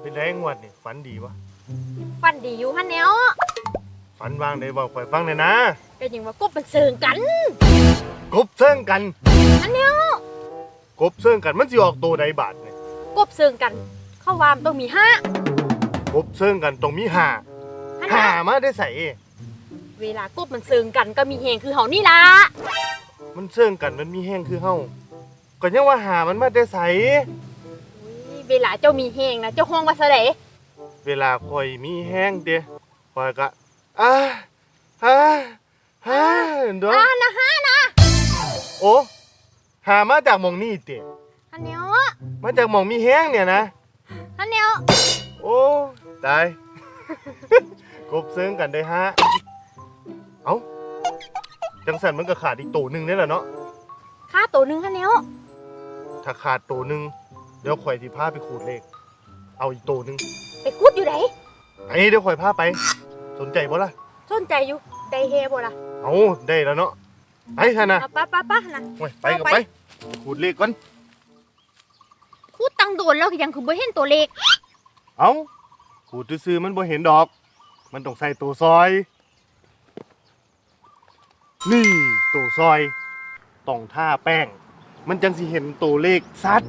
เป็นไรงวดนี่ฝันดีวะฟันดีอยู่ฮันแนวฝันวางได้บอกข่อยฟังหน่อยนะก็ยังว่ากบมันเสิงกันกบเซิ่งกันฮันแนวกบเซิ่งกันมันสิออกตัวใดบาทเนี่ยกบเสิงกัน เข้าวามต้องมีห้ากบเซิ่งกันตรงมีหาฮันแนหาวมาได้ใส่เวลากบมันเสิงกันก็มีเฮงคือเฮานี่ล่ะมันเซิ่งกันมันมีแห้งคือเฮาก็ยังว่าหามันมาได้ใส่อุ๊ย เวลาเจ้ามีเฮงนะเจ้าห้องว่าซะเดเวลาข่อยมีแห้งเด้ข่อยก็อ่าฮ่าฮ่าเด้ออ่านะฮะนะโอ้หามาจากหมองนี่เตะฮันแนวมาจากหมองมีแห้งเนี่ยนะฮันแนวโอ้ตาย กบเซิงกันได้ฮะเอ้าจังสันมันก็ขาดอีกตัวหนึ่งนี่แหละเนาะค่าตัวหนึงฮันแนวถ้าขาดตัวหนึ่ง เดี๋ยวข่อยที่พาไปขูดเลข เอาอีกตัวหนึ่งไปคุดอยู่ไหนไอ้เดี๋ยวข่อยพาไป สนใจบ่ล่ะสนใจอยู่ได้เฮบ่ล่ะเอาได้แล้วเนาะไปท่านนะเอาปะปะปะนะ โอ้ยไปก็เอาไป ไป ขูดเลขก่อน คุดตังโดนแล้วก็ยังคือบ่เห็นตัวเลขเอาขูดซื้อๆมันบ่เห็นดอก มันต้องใส่ตัวซอย นี่ตัวซอย ต้องท่าแป้ง มันจังสิเห็นตัวเลขซัด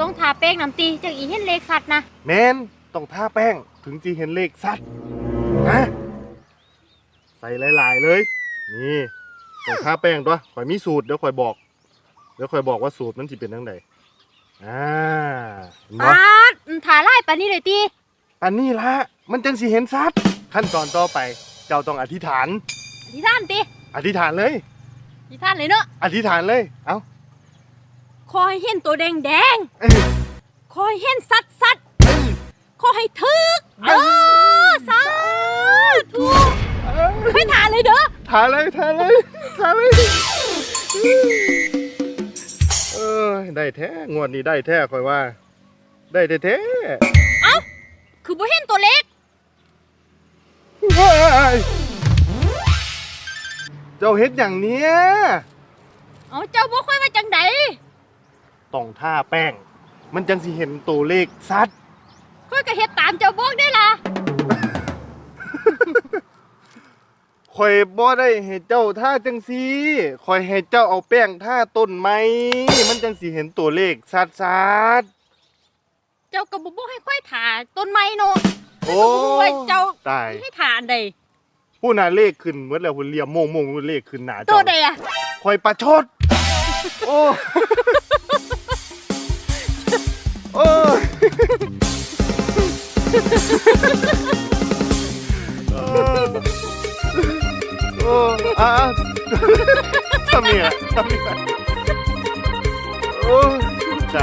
ต้องทาแป้งน้ำตีจังอีเห็นเลขสัตว์นะแมนต้องท่าแป้งถึงจะเห็นเลขซัดนะใส่หลาย ๆ เลย นี่ต้องท่าแป้งตัวข่อยมีสูตรเดี๋ยวข่อยบอก เดี๋ยวข่อยบอกว่าสูตรมันสิเป็นจังไดอ่าเห็นปบ่าดอืมทาไล่ปานนี้เลยตีอันนี้ละมันจังสิเห็นซัดขั้นตอนต่อไปเจ้าต้องอธิษฐาน อธิษฐานตีอธิษฐานเลย อธิษฐานเลยเนาะ อธิษฐานเลย เอ้า ขอให้เห็นตัวแดงแดงเอ้ยๆขอให้เห็นสัตว์สัตว์เอ้ยขอให้ถึกเด้อสาธุเอ้ยไม่ทานเลยเด้อทานเลยทานเลยทานเลยเออได้แท้งวดนี้ได้แท้คอยว่า ได้แท้คือบ่เห็นตัวเล็กๆเฮ้ยเจ้าเฮ็ดอย่างเนี้ยเอาเจ้าบ่ค่อยว่าจังใด ต้องท่าแป้ง มันจังสิเห็นตัวเลขซัดค่อยก็เฮ็ดตามเจ้าบอกได้ล่ะคอยบ่ได้ให้เจ้าท่าจังซีคอยให้เจ้าเอาแป้งท่าต้นไม้มันจังสิเห็นตัวเลขซัดซัดเจ้าก็บ่บอกให้ค่อยถาต้นไม้เนาะๆโอ้ว่าเจ้าตายให้ถาอันใดผู้น่ะเลขขึ้นเมื่อแล้วหุ่นเหลี่ยมโมงโมงเลขขึ้นหนาตัเจ้าวใดอะคอยประชดโอ้ โอ้อะทำเนี่ยทำเนี่ยโอ้ใจ